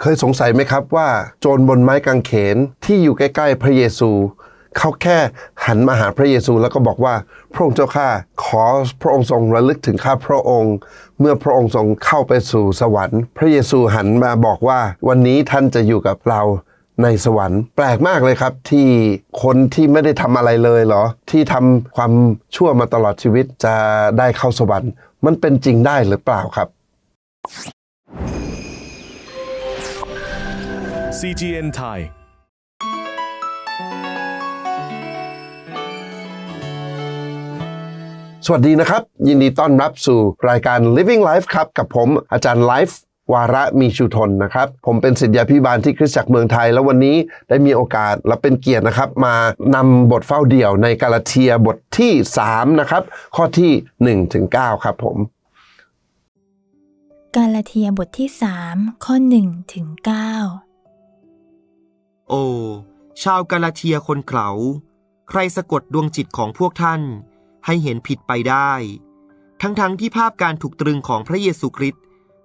เคยสงสัยไหมครับว่าโจรบนไม้กางเขนที่อยู่ใกล้ๆพระเยซู เขาแค่หันมาหาพระเยซูแล้วก็บอกว่าพระองค์เจ้าข้าขอพระองค์ทรงระลึกถึงข้าพระองค์ เมื่อพระองค์ทรงเข้าไปสู่สวรรค์ พระเยซูหันมาบอกว่า วันนี้ท่านจะอยู่กับเราในสวรรค์แปลกมากเลยครับที่คนที่ไม่ได้ทำอะไรเลยเหรอ ที่ทำความชั่วมาตลอดชีวิตจะได้เข้าสวรรค์ มันเป็นจริงได้หรือเปล่าครับ CGN Thai สวัสดีนะครับ ยินดีต้อนรับสู่รายการ Living Life ครับ กับผมอาจารย์ไลฟ์วาระมีชูทนนะครับ ผมเป็นศิษยาพิบาลที่คริสตจักรเมืองไทย แล้ววันนี้ได้มีโอกาสและเป็นเกียรตินะครับ มานำบทเฝ้าเดี่ยวในกาลาเทียบทที่ 3 นะครับ ข้อที่ 1 ถึง 9 ครับผม กาลาเทียบทที่ 3 ข้อ 1 ถึง 9 โอ้ชาวกาลาเทียคนเขลาใครสะกดดวงจิตของพวกท่าน ให้เห็นผิดไปได้ ทั้งๆทที่ภาพการถูกตรึงของพระเยซูคริสต์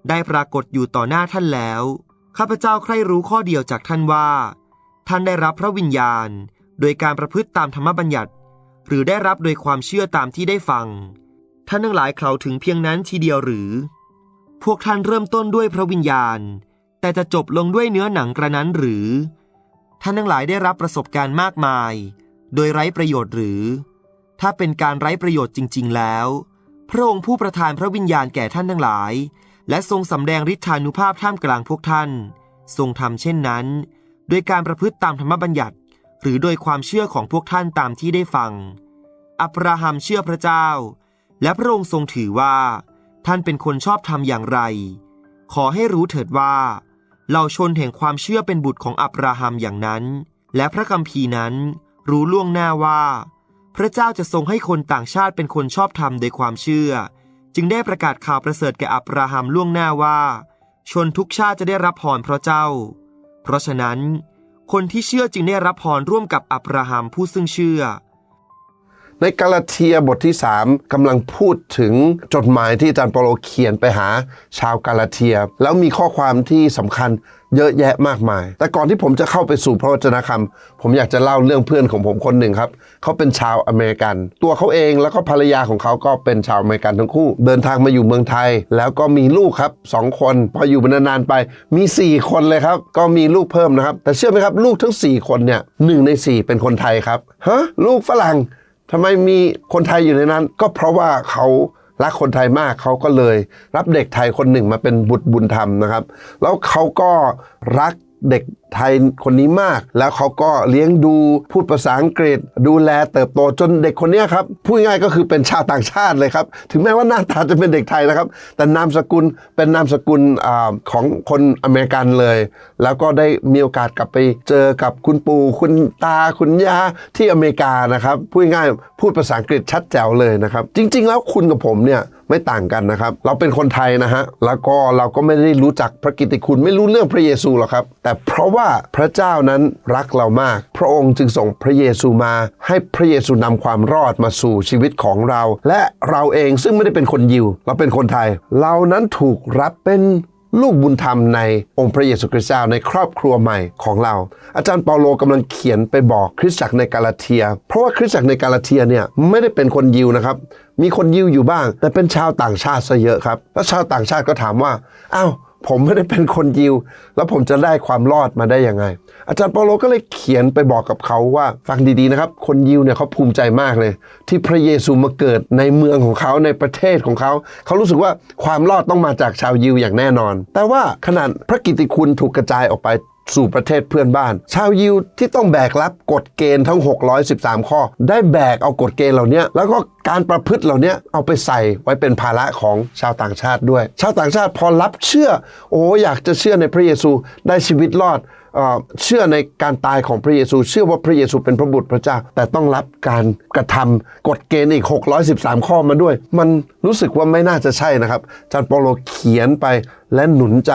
ได้ปรากฏอยู่ต่อหน้าท่านแล้ว ข้าพเจ้าใคร่รู้ข้อเดียวจากท่านว่า ท่านได้รับพระวิญญาณ โดยการประพฤติตามธรรมบัญญัติ หรือได้รับโดยความเชื่อตามที่ได้ฟัง ท่านทั้งหลายเขาถึงเพียงนั้นทีเดียวหรือ พวกท่านเริ่มต้นด้วยพระวิญญาณ แต่จะจบลงด้วยเนื้อหนังกระนั้นหรือ ท่านทั้งหลายได้รับประสบการณ์มากมาย โดยไร้ประโยชน์หรือ ถ้าเป็นการไร้ประโยชน์จริง ๆ แล้ว พระองค์ผู้ประทานพระวิญญาณแก่ท่านทั้งหลาย และทรงสำแดงฤทธานุภาพท่ามกลางพวกท่าน ทรงทำเช่นนั้น โดยการประพฤติตามธรรมบัญญัติ หรือโดยความเชื่อของพวกท่านตามที่ได้ฟัง อับราฮัมเชื่อพระเจ้า และพระองค์ทรงถือว่า ท่านเป็นคนชอบธรรมอย่างไร ขอให้รู้เถิดว่า เหล่าชนแห่งความเชื่อเป็นบุตรของอับราฮัมอย่างนั้น และพระคัมภีร์นั้นรู้ล่วงหน้าว่า พระเจ้าจะทรงให้คนต่างชาติเป็นคนชอบธรรมโดยความเชื่อ จึงได้ประกาศข่าวประเสริฐแก่อับราฮัมล่วงหน้าว่า ชนทุกชาติจะได้รับพรเพราะเจ้า เพราะฉะนั้น คนที่เชื่อจึงได้รับพรร่วมกับอับราฮัมผู้ซึ่งเชื่อ ในกาลาเทียบทที่ 3กำลังพูดถึงจดหมายที่อาจารย์เปาโลเขียนไปหาชาวกาลาเทีย แล้วมีข้อความที่สำคัญเยอะแยะมากมาย แต่ก่อนที่ผมจะเข้าไปสู่พระวจนะคำผมอยากจะเล่าเรื่องเพื่อนของผมคนหนึ่งครับ เขาเป็นชาวอเมริกัน ตัวเขาเองแล้วก็ภรรยาของเขาก็เป็นชาวอเมริกันทั้งคู่ เดินทางมาอยู่เมืองไทย แล้วก็มีลูกครับสองคน พออยู่มานานๆไป มี 4 คนเลยครับ ก็มีลูกเพิ่มนะครับ แต่เชื่อไหมครับ ลูกทั้ง 4 คนเนี่ยหนึ่งใน 4 เป็นคนไทยครับ ฮะ ลูกฝรั่ง ทำไมมีคนไทยอยู่ในนั้น ก็เพราะว่าเขารักคนไทยมากเขาก็เลย รับเด็กไทยคนหนึ่งมาเป็นบุตรบุญธรรมนะครับ แล้วเขาก็รัก เด็กไทยคนนี้มาก แล้วเขาก็เลี้ยงดูพูดภาษาอังกฤษ ดูแลเติบโตจนเด็กคนนี้ครับพูดง่ายก็คือเป็นชาวต่างชาติเลยครับ ถึงแม้ว่าหน้าตาจะเป็นเด็กไทยนะครับ แต่นามสกุลเป็นนามสกุลอของคนอเมริกันเลย แล้วก็ได้มีโอกาสกลับไปเจอกับคุณปู่คุณตาคุณย่าที่อเมริกานะครับพูดง่ายพูดภาษาอังกฤษชัดแจ๋วเลยนะครับ จริง ๆ แล้วคุณกับผมเนี่ย ไม่ต่างกันนะครับ เราเป็นคนไทยนะฮะแล้วก็เราก็ไม่ได้รู้จักพระกิตติคุณไม่รู้เรื่องพระเยซูหรอกครับ แต่เพราะว่าพระเจ้านั้นรักเรามาก พระองค์จึงส่งพระเยซูมา ให้พระเยซูนำความรอดมาสู่ชีวิตของเรา และเราเองซึ่งไม่ได้เป็นคนยิว เราเป็นคนไทย เรานั้นถูกรับเป็น ลูกบุญธรรมในองค์พระเยซูคริสต์เจ้าในครอบครัวใหม่ของเรา อาจารย์เปาโลกำลังเขียนไปบอกคริสตจักรในกาลาเทีย เพราะว่าคริสตจักรในกาลาเทียเนี่ยไม่ได้เป็นคนยิวนะครับ มีคนยิวอยู่บ้าง แต่เป็นชาวต่างชาติซะเยอะครับ แล้วชาวต่างชาติก็ถามว่าอ้าว ผมไม่ได้เป็นคนยิว แล้วผมจะได้ความรอดมาได้ยังไง อาจารย์เปาโลก็เลยเขียนไปบอกกับเขาว่าฟังดีๆนะครับ คนยิวเนี่ยเขาภูมิใจมากเลย ที่พระเยซูมาเกิดในเมืองของเขาในประเทศของเขา เขารู้สึกว่าความรอดต้องมาจากชาวยิวอย่างแน่นอน แต่ว่าขนาดพระกิตติคุณถูกกระจายออกไป สู่ประเทศเพื่อนบ้าน ชาวยิวที่ต้องแบกรับกฎเกณฑ์ทั้ง 613 ข้อ ได้แบกเอากฎเกณฑ์เหล่านี้แล้วก็การประพฤติเหล่านี้เอาไปใส่ไว้เป็นภาระของชาวต่างชาติด้วย ชาวต่างชาติพอรับเชื่อ โอ้อยากจะเชื่อในพระเยซูได้ชีวิตรอดเชื่อในการตายของพระเยซู เชื่อว่าพระเยซูเป็นพระบุตรพระเจ้า แต่ต้องรับการกระทำกฎเกณฑ์อีก 613 ข้อมาด้วย มันรู้สึกว่าไม่น่าจะใช่นะครับจารย์เปโลเขียนไปและหนุนใจ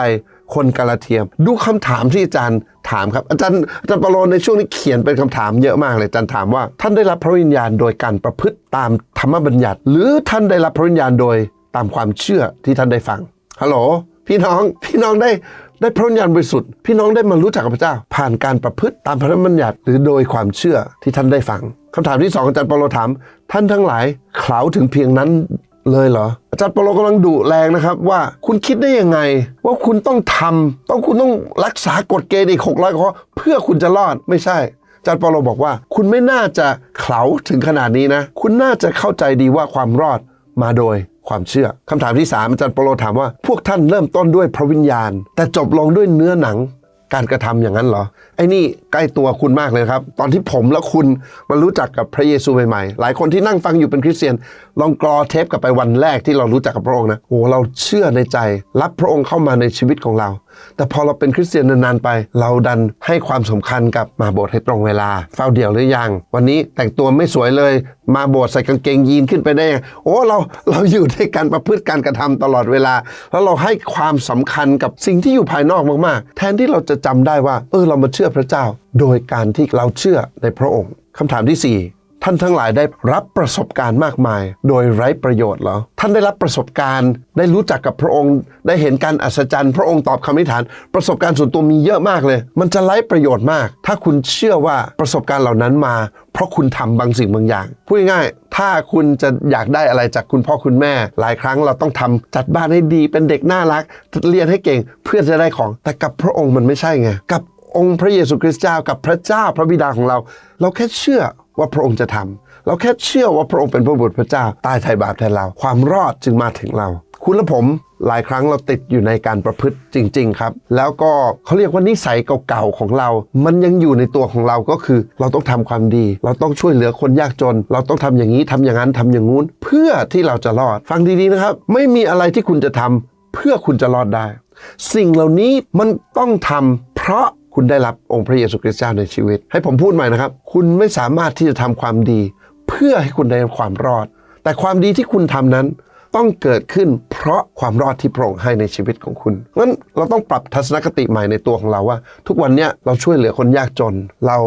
คนกาลาเทียม ดูคำถามที่อาจารย์ถามครับ อาจารย์อาจารย์ปาโลในช่วงนี้เขียนเป็นคำถามเยอะมากเลยอาจารย์ถามว่า ท่านได้รับพระวิญญาณโดยการประพฤติตามธรรมบัญญัติ หรือท่านได้รับพระวิญญาณโดยตามความเชื่อที่ท่านได้ฟังฮัลโหลพี่น้องพี่น้องได้ได้พระวิญญาณบริสุทธิ์พี่น้องได้มารู้จักกับพระเจ้า ผ่านการประพฤติตามพระธรรมบัญญัติ หรือโดยความเชื่อที่ท่านได้ฟังคำถามที่สองอาจารย์ปาโลถามท่านทั้งหลายเขลาถึงเพียงนั้น เลยเหรอ อาจารย์ปาโลกำลังดุแรงนะครับ ว่าคุณคิดได้ยังไง ว่าคุณต้องทำต้องคุณต้องรักษากฎเกณฑ์อีกหกร้อยข้อเพื่อคุณจะรอดไม่ใช่อาจารย์ปาโลบอกว่า คุณไม่น่าจะเขลาถึงขนาดนี้นะ คุณน่าจะเข้าใจดีว่าความรอดมาโดยความเชื่อคำถามที่ 3 อาจารย์ปาโลถามว่า พวกท่านเริ่มต้นด้วยพระวิญญาณ แต่จบลงด้วยเนื้อหนัง การกระทำอย่างนั้นเหรอ ไอ้นี่ใกล้ตัวคุณมากเลยครับ ตอนที่ผมและคุณมารู้จักกับพระเยซูใหม่ๆ หลายคนที่นั่งฟังอยู่เป็นคริสเตียน ลองกรอเทปกลับไปวันแรกที่เรารู้จักกับพระองค์นะโอ้เราเชื่อในใจ รับพระองค์เข้ามาในชีวิตของเรา แต่พอเราเป็นคริสเตียนนานๆไป เราดันให้ความสำคัญกับมาโบสถ์ให้ตรงเวลา เฝ้าเดี่ยวหรือยัง วันนี้แต่งตัวไม่สวยเลย มาโบสถ์ใส่กางเกงยีนขึ้นไปได้ยังโอ้เราเราอยู่ในการประพฤติการกระทำตลอดเวลา แล้วเราให้ความสำคัญกับสิ่งที่อยู่ภายนอกมากๆ แทนที่เราจะจำได้ว่า เออเรามาเชื่อพระเจ้า โดยการที่เราเชื่อในพระองค์คำถามที่สี่ ท่านทั้งหลายได้รับประสบการณ์มากมาย โดยไร้ประโยชน์เหรอ ท่านได้รับประสบการณ์ ได้รู้จักกับพระองค์ ได้เห็นการอัศจรรย์ พระองค์ตอบคำอธิฐาน ประสบการณ์ส่วนตัวมีเยอะมากเลย มันจะไร้ประโยชน์มาก ถ้าคุณเชื่อว่าประสบการณ์เหล่านั้นมา เพราะคุณทำบางสิ่งบางอย่าง พูดง่ายๆถ้าคุณจะอยากได้อะไรจากคุณพ่อคุณแม่ หลายครั้งเราต้องทำจัดบ้านให้ดีเป็นเด็กน่ารัก เรียนให้เก่งเพื่อจะได้ของแต่กับพระองค์มันไม่ใช่ไงกับ องค์พระเยซูคริสต์เจ้ากับพระเจ้าพระบิดาของเรา เราแค่เชื่อว่าพระองค์จะทำเราแค่เชื่อว่าพระองค์เป็นพระบุตรพระเจ้าตายไถ่บาปแทนเรา ความรอดจึงมาถึงเรา คุณและผมหลายครั้งเราติดอยู่ในการประพฤติจริง ๆ ครับ แล้วก็เขาเรียกว่านิสัยเก่าๆของเรา มันยังอยู่ในตัวของเราก็คือ เราต้องทำความดี เราต้องช่วยเหลือคนยากจน เราต้องทำอย่างนี้ทำอย่างนั้นทำอย่างงู้น เพื่อที่เราจะรอด ฟังดีๆนะครับ ไม่มีอะไรที่คุณจะทำเพื่อคุณจะรอดได้ สิ่งเหล่านี้มันต้องทำเพราะ คุณได้รับองค์พระเยซูคริสต์เจ้าในชีวิต ให้ผมพูดใหม่นะครับ คุณไม่สามารถที่จะทำความดี เพื่อให้คุณได้ความรอด แต่ความดีที่คุณทำนั้นต้องเกิดขึ้นเพราะความรอดที่พระองค์ให้ในชีวิตของคุณงั้นเราต้องปรับทัศนคติใหม่ในตัวของเราว่า ทุกวันเนี้ยเราช่วยเหลือคนยากจน เรา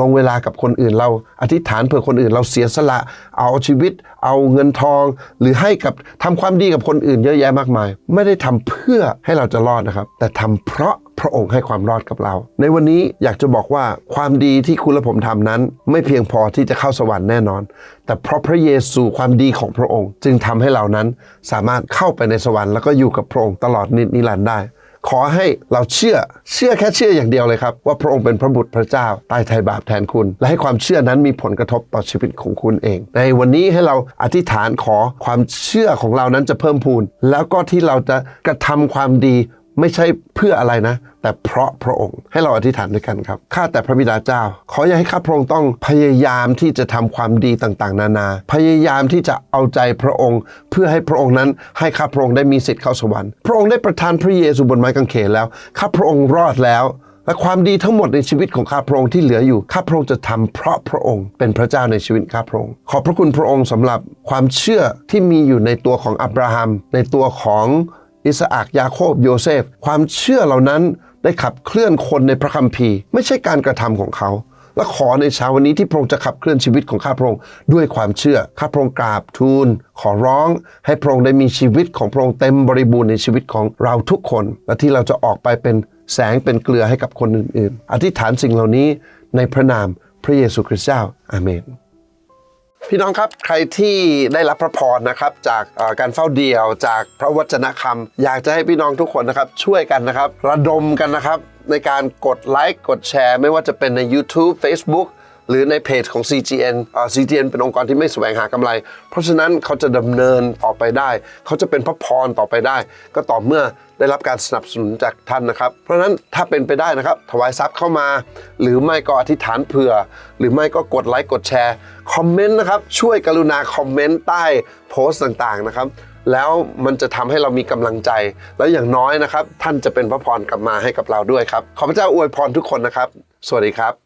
ลงเวลากับคนอื่น เราอธิษฐานเพื่อคนอื่น เราเสียสละ เอาชีวิต เอาเงินทอง หรือให้กับทำความดีกับคนอื่นเยอะแยะมากมาย ไม่ได้ทำเพื่อให้เราจะรอดนะครับ แต่ทำเพราะพระองค์ให้ความรอดกับเรา ในวันนี้อยากจะบอกว่าความดีที่คุณและผมทำนั้น ไม่เพียงพอที่จะเข้าสวรรค์แน่นอน แต่เพราะพระเยซูความดีของพระองค์ จึงทำให้เรานั้นสามารถเข้าไปในสวรรค์แล้วก็อยู่กับพระองค์ตลอดนิรันดร์ได้ ขอให้เราเชื่อเชื่อแค่เชื่ออย่างเดียวเลยครับ ว่าพระองค์เป็นพระบุตรพระเจ้าตายไถ่บาปแทนคุณ และให้ความเชื่อนั้นมีผลกระทบต่อชีวิตของคุณเอง ในวันนี้ให้เราอธิษฐานขอความเชื่อของเรานั้นจะเพิ่มพูน แล้วก็ที่เราจะกระทำความดี ไม่ใช่เพื่ออะไรนะ แต่เพราะพระองค์ให้เราอธิษฐานด้วยกันครับข้าแต่พระบิดาเจ้า ขออย่าให้ข้าพระองค์ต้องพยายามที่จะทำความดีต่างๆ นานา พยายามที่จะเอาใจพระองค์ เพื่อให้พระองค์นั้น ให้ข้าพระองค์ได้มีสิทธิ์เข้าสวรรค์พระองค์ได้ประทานพระเยซูบนไม้กางเขนแล้วข้าพระองค์รอดแล้วและความดีทั้งหมดในชีวิตของข้าพระองค์ที่เหลืออยู่ข้าพระองค์จะทำเพราะพระองค์เป็นพระเจ้าในชีวิตข้าพระองค์ขอบพระคุณพระองค์สำหรับความเชื่อที่มีอยู่ในตัวของอับราฮัม ในตัวของ อิสอักยาโคบโยเซฟ ความเชื่อเหล่านั้นได้ขับเคลื่อนคนในพระคัมภีร์ ไม่ใช่การกระทำของเขา และขอในเช้าวันนี้ที่พระองค์จะขับเคลื่อนชีวิตของข้าพระองค์ด้วยความเชื่อข้าพระองค์กราบทูล ขอร้อง ให้พระองค์ได้มีชีวิตของพระองค์เต็มบริบูรณ์ในชีวิตของเราทุกคน และที่เราจะออกไปเป็นแสงเป็นเกลือให้กับคนอื่นๆ อธิษฐานสิ่งเหล่านี้ในพระนามพระเยซูคริสต์เจ้าอาเมน พี่น้องครับใครที่ได้รับพระพรนะครับจากการเฝ้าเดี่ยวจากพระวจนะคำอยากจะให้พี่น้องทุกคนนะครับช่วยกันนะครับ ระดมกันนะครับในการกดไลค์กดแชร์ ไม่ว่าจะเป็นใน YouTube Facebook หรือในเพจของ CGN เอ่อ CGN เป็นองค์กรที่ไม่แสวงหากำไร เพราะฉะนั้นเขาจะดำเนินต่อไปได้ เขาจะเป็นพระพรต่อไปได้ ก็ต่อเมื่อได้รับการสนับสนุนจากท่านนะครับ เพราะฉะนั้นถ้าเป็นไปได้นะครับ ถวายทรัพย์เข้ามา หรือไม่ก็อธิษฐานเผื่อ หรือไม่ก็กดไลค์กดแชร์คอมเมนต์นะครับช่วยกรุณาคอมเมนต์ใต้โพสต์ต่างๆนะครับแล้วมันจะทำให้เรามีกำลังใจ แล้วอย่างน้อยนะครับ ท่านจะเป็นพระพรกลับมาให้กับเราด้วยครับ ขอพระเจ้าอวยพรทุกคนนะครับ สวัสดีครับ